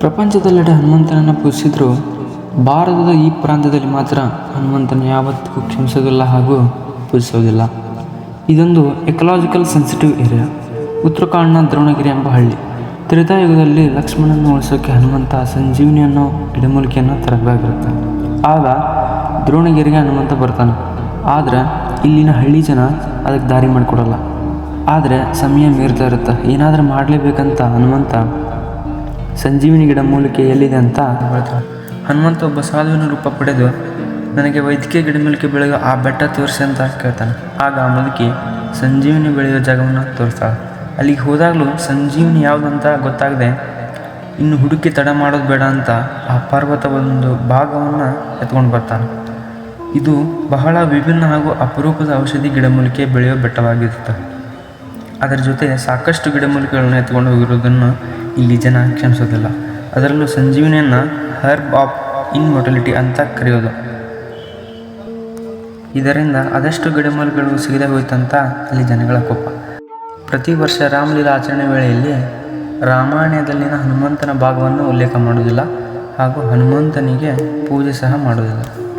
ಪ್ರಪಂಚದೆಲ್ಲೆಡೆ ಹನುಮಂತನನ್ನು ಪೂಜಿಸಿದ್ರು. ಭಾರತದ ಈ ಪ್ರಾಂತ್ಯದಲ್ಲಿ ಮಾತ್ರ ಹನುಮಂತನ ಯಾವತ್ತಿಗೂ ಕ್ಷಮಿಸೋದಿಲ್ಲ ಹಾಗೂ ಪೂಜಿಸೋದಿಲ್ಲ. ಇದೊಂದು ecological sensitive area Uttarakhand Dronagiri ಎಂಬ ಹಳ್ಳಿ. ತ್ರೇತಾಯುಗದಲ್ಲಿ ಲಕ್ಷ್ಮಣನ ಉಳಿಸೋಕೆ ಹನುಮಂತ ಸಂಜೀವಿನಿ ಅನ್ನೋ ಗಿಡಮೂಲಿಕೆಯನ್ನು ತರಬೇಕಾಗಿರುತ್ತೆ. ಆಗ ದ್ರೋಣಗಿರಿಗೆ ಹನುಮಂತ ಬರ್ತಾನೆ. ಆದರೆ ಇಲ್ಲಿನ ಹಳ್ಳಿ ಜನ ಅದಕ್ಕೆ ದಾರಿ ಮಾಡಿಕೊಡಲ್ಲ. ಆದರೆ ಸಮಯ ಮೀರ್ತಾ ಇರುತ್ತೆ. ಏನಾದರೂ ಮಾಡಲೇಬೇಕಂತ ಹನುಮಂತ ಸಂಜೀವಿನಿ ಗಿಡ ಮೂಲಿಕೆ ಎಲ್ಲಿದೆ ಅಂತ ಹನುಮಂತ ಒಬ್ಬ ಸಾಧುವಿನ ರೂಪ ಪಡೆದು ನನಗೆ ವೈದ್ಯಕೀಯ ಗಿಡಮೂಲಿಕೆ ಬೆಳೆಯೋ ಆ ಬೆಟ್ಟ ತೋರಿಸಿ ಅಂತ ಕೇಳ್ತಾನೆ. ಆಗ ಆ ಮುದುಕಿ ಸಂಜೀವಿನಿ ಬೆಳೆಯೋ ಜಾಗವನ್ನು ತೋರಿಸ್ತಾಳೆ ಅಲ್ಲಿಗೆ ಹೋದಾಗಲೂ ಸಂಜೀವಿನಿ ಯಾವುದಂತ ಗೊತ್ತಾಗದೆ ಇನ್ನು ಹುಡುಕಿ ತಡ ಮಾಡೋದು ಬೇಡ ಅಂತ ಆ ಪರ್ವತ ಒಂದು ಭಾಗವನ್ನು ಎತ್ಕೊಂಡು ಬರ್ತಾನೆ. ಇದು ಬಹಳ ವಿಭಿನ್ನ ಹಾಗೂ ಅಪರೂಪದ ಔಷಧಿ ಗಿಡಮೂಲಿಕೆ ಬೆಳೆಯೋ ಬೆಟ್ಟವಾಗಿರುತ್ತೆ ಅದರ ಜೊತೆ ಸಾಕಷ್ಟು ಗಿಡಮೂಲಿಕೆಗಳನ್ನು ಎತ್ಕೊಂಡು ಹೋಗಿರೋದನ್ನು ಇಲ್ಲಿ ಜನ ಕ್ಷಮಿಸೋದಿಲ್ಲ. ಅದರಲ್ಲೂ ಸಂಜೀವಿನಿಯನ್ನು ಹರ್ಬ್ ಆಫ್ ಇನ್ಮೊಟಲಿಟಿ ಅಂತ ಕರೆಯೋದು. ಇದರಿಂದ ಅದಷ್ಟು ಗಿಡಮೂಲಗಳು ಸಿಗದೆ ಹೋಯ್ತಂತ ಅಲ್ಲಿ ಜನಗಳ ಕೋಪ. ಪ್ರತಿ ವರ್ಷ ರಾಮಲೀಲಾ ಆಚರಣೆ ವೇಳೆಯಲ್ಲಿ ರಾಮಾಯಣದಲ್ಲಿನ ಹನುಮಂತನ ಭಾಗವನ್ನು ಉಲ್ಲೇಖ ಮಾಡುವುದಿಲ್ಲ ಹಾಗೂ ಹನುಮಂತನಿಗೆ ಪೂಜೆ ಸಹ ಮಾಡೋದಿಲ್ಲ